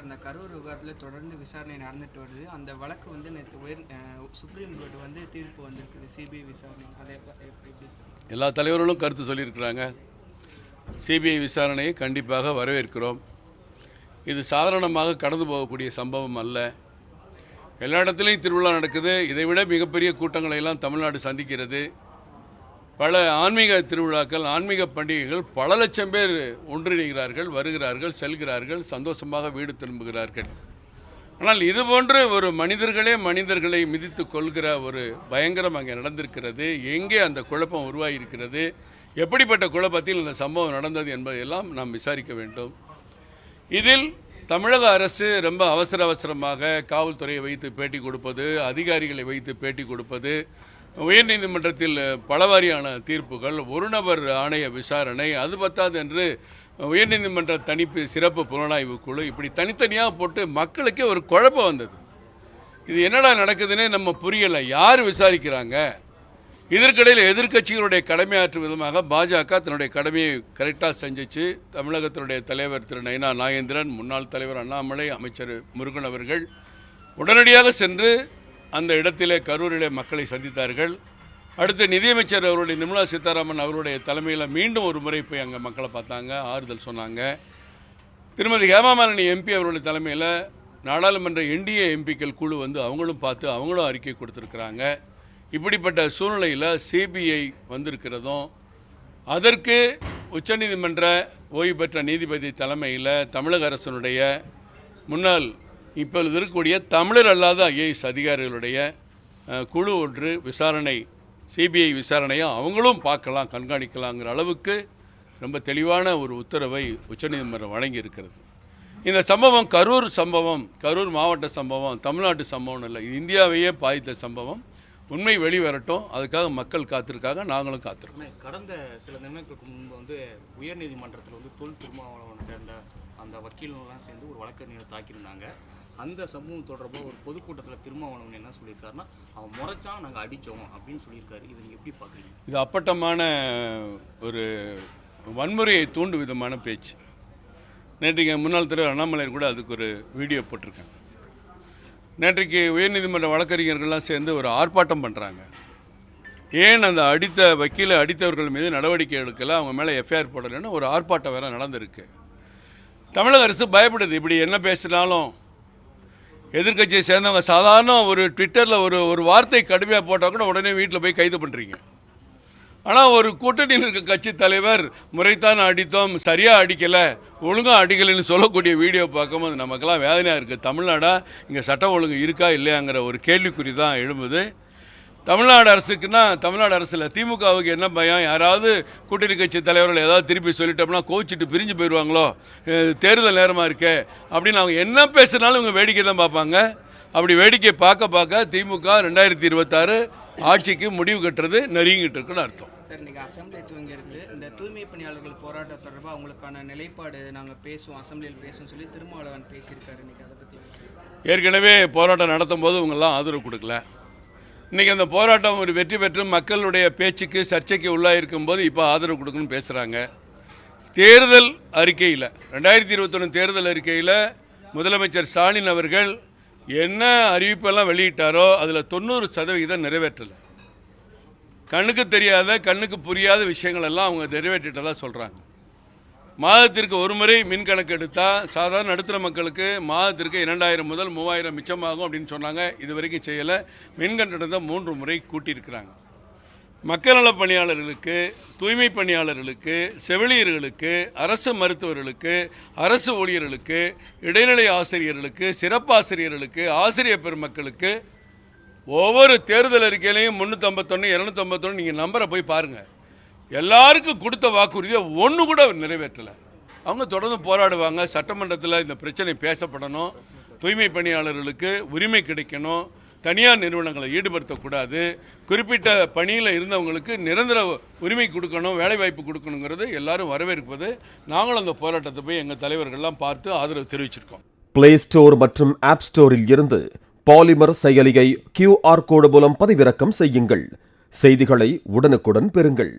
Sir Karur விவகாரத்தில் தொடர்ந்து விசாரணை நடந்துட்டு வருது. அந்த வழக்கு வந்து நேற்று உயர் சுப்ரீம் கோர்ட் வந்து தீர்ப்பு வந்திருக்குது. சிபிஐ விசாரணை. அதை எப்படி எல்லா தலைவர்களும் கருத்து சொல்லியிருக்கிறாங்க. சிபிஐ விசாரணையை கண்டிப்பாக வரவேற்கிறோம். இது சாதாரணமாக கடந்து போகக்கூடிய சம்பவம் அல்ல. எல்லா இடத்துலையும் திருவிழா நடக்குது. இதை விட மிகப்பெரிய கூட்டங்களை எல்லாம் தமிழ்நாடு சந்திக்கிறது. பல ஆன்மீக திருவிழாக்கள் ஆன்மீக பண்டிகைகள் பல லட்சம் பேர் ஒன்றிணைகிறார்கள் வருகிறார்கள் செல்கிறார்கள் சந்தோஷமாக வீடு திரும்புகிறார்கள். ஆனால் இது போன்று ஒரு மனிதர்களே மனிதர்களை மிதித்து கொள்கிற ஒரு பயங்கரம் அங்கே நடந்திருக்கிறது. எங்கே அந்த குழப்பம் உருவாகியிருக்கிறது? எப்படிப்பட்ட குழப்பத்தில் இந்த சம்பவம் நடந்தது என்பதையெல்லாம் நாம் விசாரிக்க வேண்டும். இதில் தமிழக அரசு ரொம்ப அவசர அவசரமாக காவல்துறையை வைத்து பேட்டி கொடுப்பது அதிகாரிகளை வைத்து பேட்டி கொடுப்பது உயர்நீதிமன்றத்தில் பலவாரியான தீர்ப்புகள் ஒரு நபர் ஆணைய விசாரணை அது பத்தாது என்று உயர்நீதிமன்ற தனிப்பு சிறப்பு புலனாய்வு குழு இப்படி தனித்தனியாக போட்டு மக்களுக்கே ஒரு குழப்பம் வந்தது. இது என்னடா நடக்குதுன்னே நம்ம புரியலை. யார் விசாரிக்கிறாங்க? இதற்கிடையில் எதிர்க்கட்சிகளுடைய கடமையாற்றும் விதமாக பாஜக தன்னுடைய கடமையை கரெக்டாக செஞ்சிச்சு. தமிழகத்தினுடைய தலைவர் திரு நயனா நாகேந்திரன் முன்னாள் தலைவர் அண்ணாமலை அமைச்சர் முருகன் அவர்கள் உடனடியாக சென்று அந்த இடத்திலே கரூரிலே மக்களை சந்தித்தார்கள். அடுத்து நிதியமைச்சர் அவருடைய நிர்மலா சீதாராமன் அவருடைய தலைமையில் மீண்டும் ஒரு முறை போய் அங்கே மக்களை பார்த்தாங்க ஆறுதல் சொன்னாங்க. திருமதி ஹேமாமாலினி எம்பி அவருடைய தலைமையில் நாடாளுமன்ற என்டிஏ எம்பிக்கள் குழு வந்து அவங்களும் பார்த்து அவங்களும் அறிக்கை கொடுத்துருக்குறாங்க. இப்படிப்பட்ட சூழ்நிலையில் சிபிஐ வந்திருக்கிறதும் அதற்கு உச்சநீதிமன்ற ஓய்வு பெற்ற நீதிபதி தலைமையில் தமிழக அரசனுடைய முன்னாள் இப்பொழுது இருக்கக்கூடிய தமிழர் அல்லாத ஐஏஎஸ் அதிகாரிகளுடைய குழு ஒன்று விசாரணை சிபிஐ விசாரணையை அவங்களும் பார்க்கலாம் கண்காணிக்கலாங்கிற அளவுக்கு ரொம்ப தெளிவான ஒரு உத்தரவை உச்சநீதிமன்றம் வழங்கி இருக்கிறது இந்த சம்பவம் கரூர் சம்பவம் கரூர் மாவட்ட சம்பவம் தமிழ்நாட்டு சம்பவம் இல்லை இது இந்தியாவையே பாதித்த சம்பவம். உண்மை வெளிவரட்டும் அதுக்காக மக்கள் காத்திருக்காங்க நாங்களும் காத்திருக்கோம். கடந்த சில நிமிடங்களுக்கு முன்பு வந்து உயர்நீதிமன்றத்தில் வந்து தொல் திருமாவளவன் சேர்ந்த அந்த வக்கீலெல்லாம் சேர்ந்து ஒரு வழக்கறிஞரை தாக்கியிருந்தாங்க. அந்த சம்பவம் தொடர்பாக ஒரு பொதுக்கூட்டத்தில் திருமாவளவன் என்ன சொல்லியிருக்காருன்னா அவன் முறைச்சான் நாங்கள் அடித்தோம் அப்படின்னு சொல்லியிருக்காரு. இதை நீங்கள் எப்படி பார்க்குறீங்க? இது அப்பட்டமான ஒரு வன்முறையை தூண்டும் விதமான பேச்சு. நேற்றைக்கு முன்னாள் தலைவர் அண்ணாமலையர் கூட அதுக்கு ஒரு வீடியோ போட்டிருக்காங்க. நேற்றைக்கு உயர்நீதிமன்ற வழக்கறிஞர்கள்லாம் சேர்ந்து ஒரு ஆர்ப்பாட்டம் பண்ணுறாங்க ஏன் அந்த அடித்த வக்கீலை அடித்தவர்கள் மீது நடவடிக்கை எடுக்கலை? அவங்க மேலே எஃப்ஐஆர் போடலைன்னு ஒரு ஆர்ப்பாட்டம் வேற நடந்திருக்கு. தமிழக அரசு பயப்படுது. இப்படி என்ன பேசினாலும் எதிர்க்கட்சியை சேர்ந்தவங்க சாதாரண ஒரு ட்விட்டரில் ஒரு ஒரு வார்த்தை கடுமையாக போட்டால் கூட உடனே வீட்டில் போய் கைது பண்ணுறீங்க ஆனால் ஒரு கூட்டணியில் இருக்க கட்சி தலைவர் முறைத்தான் அடித்தோம் சரியாக அடிக்கலை ஒழுங்காக அடிக்கலைன்னு சொல்லக்கூடிய வீடியோ பார்க்கும்போது நமக்கெல்லாம் வேதனையாக இருக்குது தமிழ்நாடா இங்கே சட்டம் ஒழுங்கு இருக்கா இல்லையாங்கிற ஒரு கேள்விக்குறி தான் எழும்புது. தமிழ்நாடு அரசுக்குன்னா தமிழ்நாடு அரசில் திமுகவுக்கு என்ன பயம்? யாராவது கூட்டணி கட்சி தலைவர்கள் ஏதாவது திருப்பி சொல்லிட்டோம்னா கோச்சிட்டு பிரிஞ்சு போயிடுவாங்களோ? தேர்தல் நேரமாக இருக்கே? அப்படின்னு அவங்க என்ன பேசுனாலும் இவங்க வேடிக்கை தான் பார்ப்பாங்க. அப்படி வேடிக்கை பார்க்க பார்க்க திமுக ரெண்டாயிரத்தி இருபத்தாறு ஆட்சிக்கு முடிவு கட்டுறது நெருங்கிட்டு இருக்குன்னு அர்த்தம். சார் இன்னைக்கு அசம்பிளி துவங்கி இருக்குது இந்த தூய்மை பணியாளர்கள் போராட்டம் தொடர்பாக அவங்களுக்கான நிலைப்பாடு நாங்கள் பேசுவோம் அசம்பிளியில் பேசுவோம் சொல்லி திருமாவளவன் பேசியிருக்காரு இன்னைக்கு அதை பற்றி ஏற்கனவே போராட்டம் நடத்தும் போது இவங்கெல்லாம் ஆதரவு கொடுக்கல. இன்றைக்கி அந்த போராட்டம் ஒரு வெற்றி பெற்று மக்களுடைய பேச்சுக்கு சர்ச்சைக்கு உள்ளாயிருக்கும் போது இப்போ ஆதரவு கொடுக்கணும்னு பேசுகிறாங்க தேர்தல் அறிக்கையில் ரெண்டாயிரத்தி இருபத்தொன்று தேர்தல் அறிக்கையில் முதலமைச்சர் ஸ்டாலின் அவர்கள் என்ன அறிவிப்பெல்லாம் வெளியிட்டாரோ அதில் தொண்ணூறு சதவிகிதம் நிறைவேற்றலை. கண்ணுக்கு தெரியாத கண்ணுக்கு புரியாத விஷயங்கள் எல்லாம் அவங்க நிறைவேற்றிட்டதாக சொல்கிறாங்க மாதத்திற்கு ஒரு முறை மின் கணக்கு எடுத்தால் சாதாரண நடுத்தர மக்களுக்கு மாதத்திற்கு இரண்டாயிரம் முதல் மூவாயிரம் மிச்சமாகும் அப்படின்னு சொன்னாங்க. இது வரைக்கும் செய்யலை. மின் கட்டணத்தை மூன்று முறை கூட்டியிருக்கிறாங்க. மக்கள் நலப் பணியாளர்களுக்கு தூய்மை பணியாளர்களுக்கு செவிலியர்களுக்கு அரசு மருத்துவர்களுக்கு அரசு ஊழியர்களுக்கு இடைநிலை ஆசிரியர்களுக்கு சிறப்பாசிரியர்களுக்கு ஆசிரியர் பெருமக்களுக்கு ஒவ்வொரு தேர்தல் அறிக்கையிலையும் முந்நூற்றம்பத்தொன்று இரநூத்தம்பத்தொன்று நீங்கள் நம்பரை போய் பாருங்கள் எல்லாருக்கும் கொடுத்த வாக்குறுதியை ஒன்று கூட நிறைவேற்றலை. அவங்க தொடர்ந்து போராடுவாங்க. சட்டமன்றத்தில் இந்த பிரச்சனை பேசப்படணும். தூய்மை பணியாளர்களுக்கு உரிமை கிடைக்கணும். தனியார் நிறுவனங்களை ஈடுபடுத்தக்கூடாது. குறிப்பிட்ட பணியில் இருந்தவங்களுக்கு நிரந்தர உரிமை கொடுக்கணும் வேலைவாய்ப்பு கொடுக்கணுங்கிறது எல்லாரும் வரவேற்பது. நாங்களும் அந்த போராட்டத்தை போய் எங்கள் தலைவர்கள்லாம் பார்த்து ஆதரவு தெரிவிச்சிருக்கோம். பிளே ஸ்டோர் மற்றும் ஆப் ஸ்டோரில் இருந்து பாலிமர் செயலியை கியூஆர் கோடு மூலம் பதிவிறக்கம் செய்யுங்கள். செய்திகளை உடனுக்குடன் பெறுங்கள்.